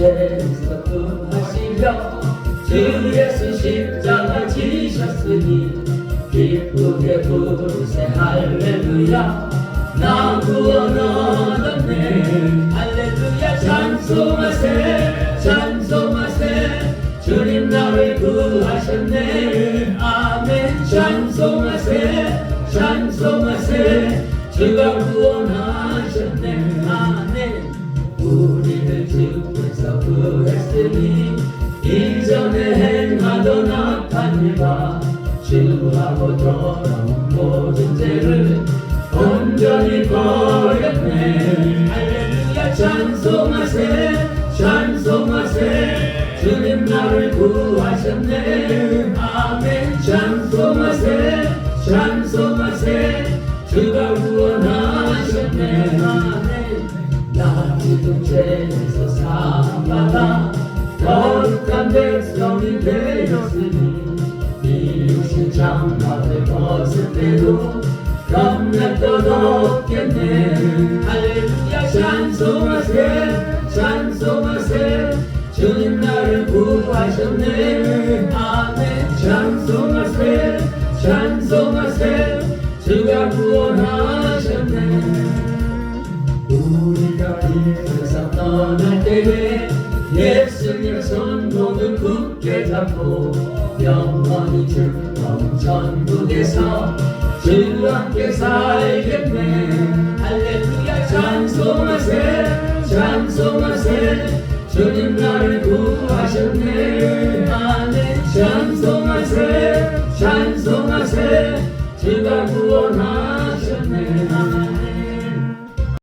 죄에서 구하시려 주 예수 십자가 지셨으니 기쁘게 부르세 할렐루야. 나 구원 얻었네. 할렐루야. 찬송하세. 찬송하세. 주님 나를 구하셨네. 아멘. 찬송하세. 찬송하세. 주가 구원하셨네. 아멘 우리를 주께서 구했으니 이전에 행하던 악한 일과 주하고 돌아온 모든 죄를 온전히 버렸네. 할렐루야 찬송하세 찬송하세. 주님 나를 구하셨네. 아멘. 찬송하세 찬송하세. 주가 구원하셨네. 아멘 나 지금 죄에서 사함받아 거룩한 백성이 되었으니 이웃인 장막을 벗을 때도 겁날 것 없겠네. 할렐루야 찬송하세 찬송하세. 주님 나를 구하셨네. 아멘. 찬송하세 찬송하세. 주가 구원하셨네. 우리가 이 세상 떠날 때에 예수님 손 모두 굳게 잡고 영원히 즐거운 천국에서 주와 함께 살겠네. 할렐루야 찬송하세 찬송하세. 주님 나를 구하셨네. 아멘 찬송하세 찬송하세. 주가 구원하